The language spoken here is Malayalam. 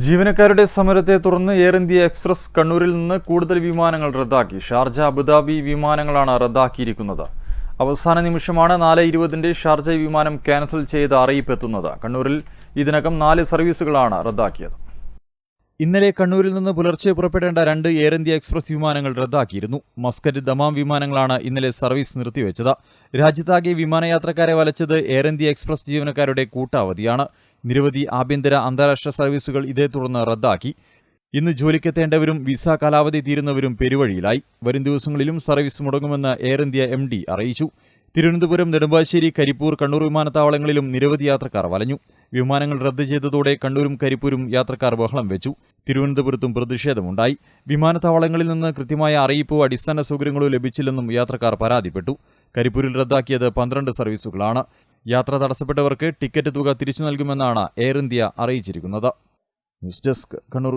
ജീവനക്കാരുടെ സമരത്തെ തുടർന്ന് എയർ ഇന്ത്യ എക്സ്പ്രസ് കണ്ണൂരിൽ നിന്ന് കൂടുതൽ വിമാനങ്ങൾ റദ്ദാക്കി. ഷാർജ അബുദാബി വിമാനങ്ങളാണ് റദ്ദാക്കിയിരിക്കുന്നത്. അവസാന നിമിഷമാണ് നാല് ഇരുപതിന്റെ ഷാർജ വിമാനം ക്യാൻസൽ ചെയ്ത അറിയിപ്പ് എത്തുന്നത് കണ്ണൂരിൽ ഇതിനകം നാല് സർവീസുകളാണ് റദ്ദാക്കിയത്. ഇന്നലെ കണ്ണൂരിൽ നിന്ന് പുലർച്ചെ പുറപ്പെടേണ്ട രണ്ട് എയർ ഇന്ത്യ എക്സ്പ്രസ് വിമാനങ്ങൾ റദ്ദാക്കിയിരുന്നു. മസ്കറ്റ് ദമാം വിമാനങ്ങളാണ് ഇന്നലെ സർവീസ് നിർത്തിവെച്ചത്. രാജ്യത്താകെ വിമാനയാത്രക്കാരെ വലച്ചത് എയർ ഇന്ത്യ എക്സ്പ്രസ് ജീവനക്കാരുടെ കൂട്ടാവധിയാണ്. നിരവധി ആഭ്യന്തര അന്താരാഷ്ട്ര സർവീസുകൾ ഇതേ തുടർന്ന് റദ്ദാക്കി. ഇന്ന് ജോലിക്കെത്തേണ്ടവരും വിസ കാലാവധി തീരുന്നവരും പെരുവഴിയിലായി. വരും ദിവസങ്ങളിലും സർവീസ് മുടങ്ങുമെന്ന് എയർ ഇന്ത്യ എം അറിയിച്ചു. തിരുവനന്തപുരം നെടുമ്പാശ്ശേരി കരിപ്പൂർ കണ്ണൂർ വിമാനത്താവളങ്ങളിലും നിരവധി യാത്രക്കാർ വലഞ്ഞു. വിമാനങ്ങൾ റദ്ദ് ചെയ്തതോടെ കണ്ണൂരും കരിപ്പൂരും യാത്രക്കാർ ബഹളം വെച്ചു. തിരുവനന്തപുരത്തും പ്രതിഷേധമുണ്ടായി. വിമാനത്താവളങ്ങളിൽ നിന്ന് കൃത്യമായ അറിയിപ്പോ അടിസ്ഥാന സൗകര്യങ്ങളോ ലഭിച്ചില്ലെന്നും യാത്രക്കാർ പരാതിപ്പെട്ടു. കരിപ്പൂരിൽ റദ്ദാക്കിയത് പന്ത്രണ്ട് സർവീസുകളാണ്. യാത്ര തടസ്സപ്പെട്ടവർക്ക് ടിക്കറ്റ് തുക തിരിച്ചു നൽകുമെന്നാണ് എയർ ഇന്ത്യ അറിയിച്ചിരിക്കുന്നത്. News desk Kannur